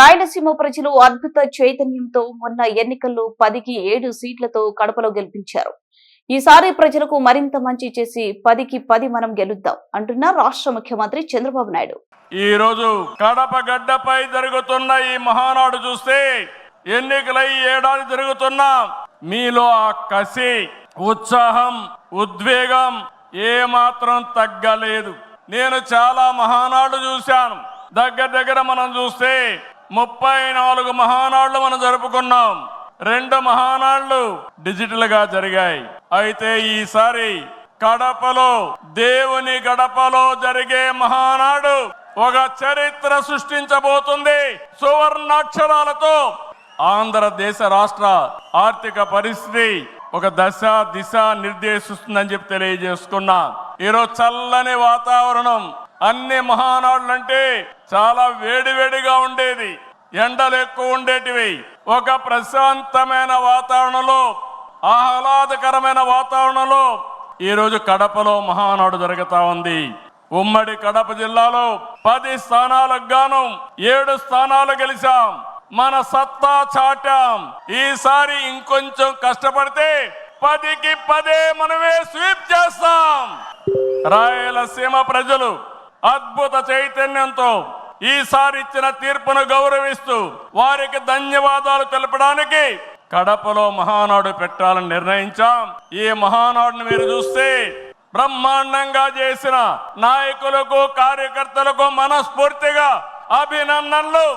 రాయలసీమ ప్రజలు అద్భుత చైతన్యంతో మొన్న ఎన్నికల్లో పదికి ఏడు సీట్లతో కడపలో గెలిపించారు. ఈసారి ప్రజలకు మరింత మంచి చేసి పదికి పది మనం గెలుద్దాం అంటున్న రాష్ట్ర ముఖ్యమంత్రి చంద్రబాబు నాయుడు. ఈ రోజు కడప గడ్డపై జరుగుతున్న ఈ మహానాడు చూస్తే ఎన్నికలై ఏడాది జరుగుతున్న మీలో ఆ కసి ఉత్సాహం ఉద్వేగం ఏ మాత్రం తగ్గలేదు. నేను చాలా మహానాడు చూశాను. దగ్గర దగ్గర మనం చూస్తే ముప్పై నాలుగు మహానాళ్ళు మనం జరుపుకున్నాం. రెండు మహానాళ్ళు డిజిటల్గా జరిగాయి. అయితే ఈసారి కడపలో దేవుని గడపలో జరిగే మహానాడు ఒక చరిత్ర సృష్టించబోతుంది. సువర్ణాక్షరాలతో ఆంధ్రదేశ రాష్ట్ర ఆర్థిక పరిస్థితి ఒక దశ దిశ నిర్దేశిస్తుందని చెప్పి తెలియజేసుకున్నా. ఈరోజు చల్లని వాతావరణం అన్ని మహానాడులు అంటే చాలా వేడివేడిగా ఉండేది. ఎండలు ఎక్కువ ఉండేటివి. ఒక ప్రశాంతమైన వాతావరణంలో ఆహ్లాదకరమైన వాతావరణంలో ఈరోజు కడపలో మహానాడు జరుగుతా ఉంది. ఉమ్మడి కడప జిల్లాలో పది స్థానాలకు గాను ఏడు స్థానాలు గెలిచాం. మన సత్తా చాటాం. ఈసారి ఇంకొంచెం కష్టపడితే పదికి పదే మనమే స్వీప్ చేస్తాం. రాయలసీమ ప్రజలు అద్భుత చైతన్యంతో ఈసారి ఇచ్చిన తీర్పును గౌరవిస్తూ వారికి ధన్యవాదాలు తెలపడానికి కడపలో మహానాడు పెట్టాలని నిర్ణయించాం. ఈ మహానాడును మీరు చూస్తే బ్రహ్మాండంగా చేసిన నాయకులకు కార్యకర్తలకు మనస్ఫూర్తిగా అభినందనలు.